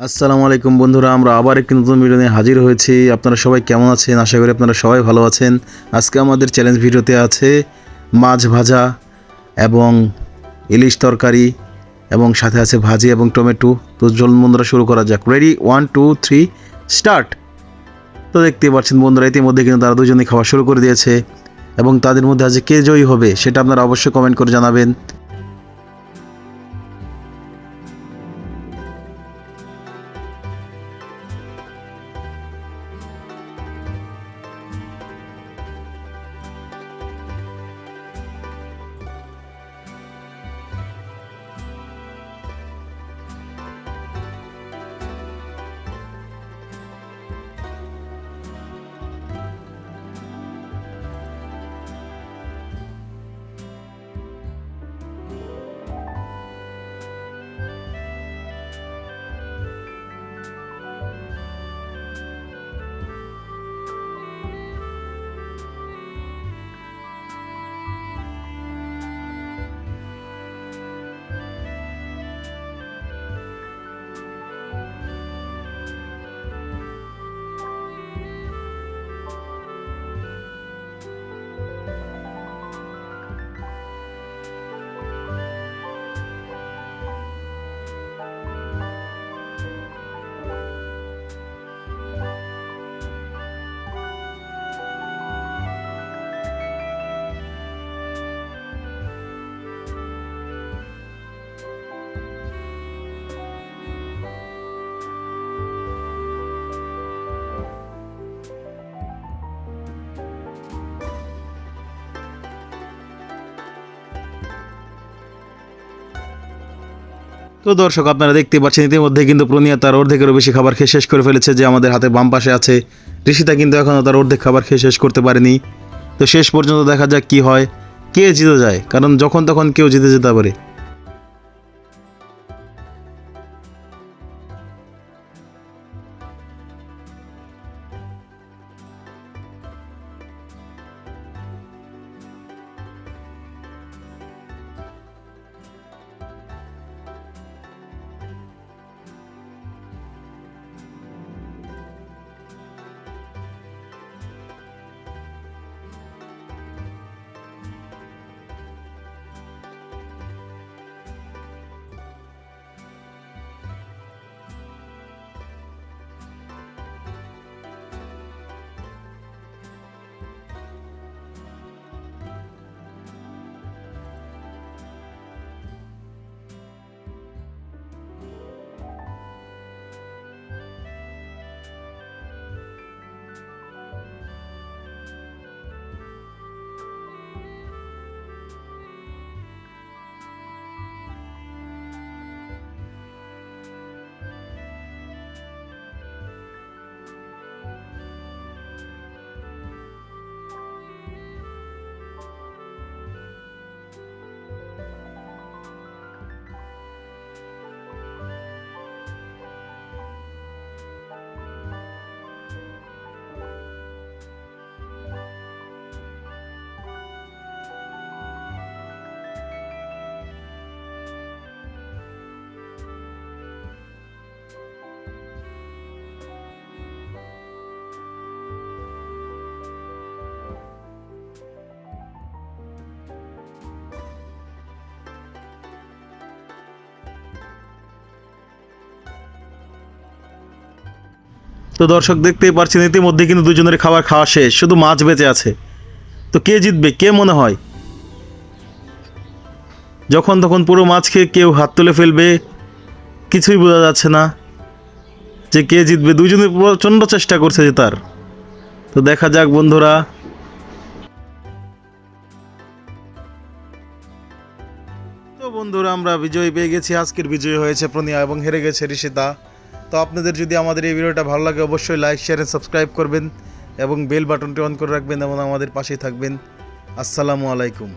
আসসালামু আলাইকুম বন্ধুরা, আমরা আবার একটি নতুন ভিডিও নিয়ে হাজির হয়েছি। আপনারা সবাই কেমন আছেন? আশা করি আপনারা সবাই ভালো আছেন। আজকে আমাদের চ্যালেঞ্জ ভিডিওতে আছে মাছ ভাজা এবং ইলিশ তরকারি এবং সাথে আছে ভাজি এবং টমেটো। তো চলুন বন্ধুরা, শুরু করা যাক। Ready one two three start তো দেখতেই পাচ্ছেন বন্ধুরা, ইতিমধ্যে কিন্তু তারা দুজনেই খাওয়া শুরু করে দিয়েছে এবং তাদের মধ্যে আজ কে জয়ী হবে সেটা আপনারা অবশ্যই কমেন্ট করে জানাবেন। তো দর্শক, আপনারা দেখতে পাচ্ছেন, ইতিমধ্যে কিন্তু প্রনিয়া তার অর্ধেকেরও বেশি খাবার খেয়ে শেষ করে ফেলেছে, যে আমাদের হাতে বাম পাশে আছে। ঋষিতা কিন্তু এখনও তার অর্ধেক খাবার খেয়ে শেষ করতে পারেনি। তো শেষ পর্যন্ত দেখা যাক কি হয়, কে জিতে যায়? কারণ যখন তখন কেউ জিতে যেতে পারে। তো দর্শক দেখতেই পারছেন ইতিমধ্যে কিন্তু দুজনের খাবার খাওয়া শেষ, শুধু মাছ বেঁচে আছে। তো কে জিতবে, কে মনে হয়? যখন তখন পুরো মাছ খেয়ে কেউ হাত তুলে ফেলবে, কিছুই বোঝা যাচ্ছে না যে কে জিতবে। দুজনে প্রচণ্ড চেষ্টা করছে জেতার তো দেখা যাক বন্ধুরা। তো বন্ধুরা, আমরা বিজয়ী পেয়ে গেছি। আজকের বিজয়ী হয়েছে প্রনিয়া এবং হেরে গেছে ঋষিতা। তো আপনাদের যদি আমাদের এই ভিডিওটা ভালো লাগে, অবশ্যই লাইক শেয়ার সাবস্ক্রাইব করবেন এবং বেল বাটনটি অন করে রাখবেন এবং আমাদের পাশেই থাকবেন। আসসালামু আলাইকুম।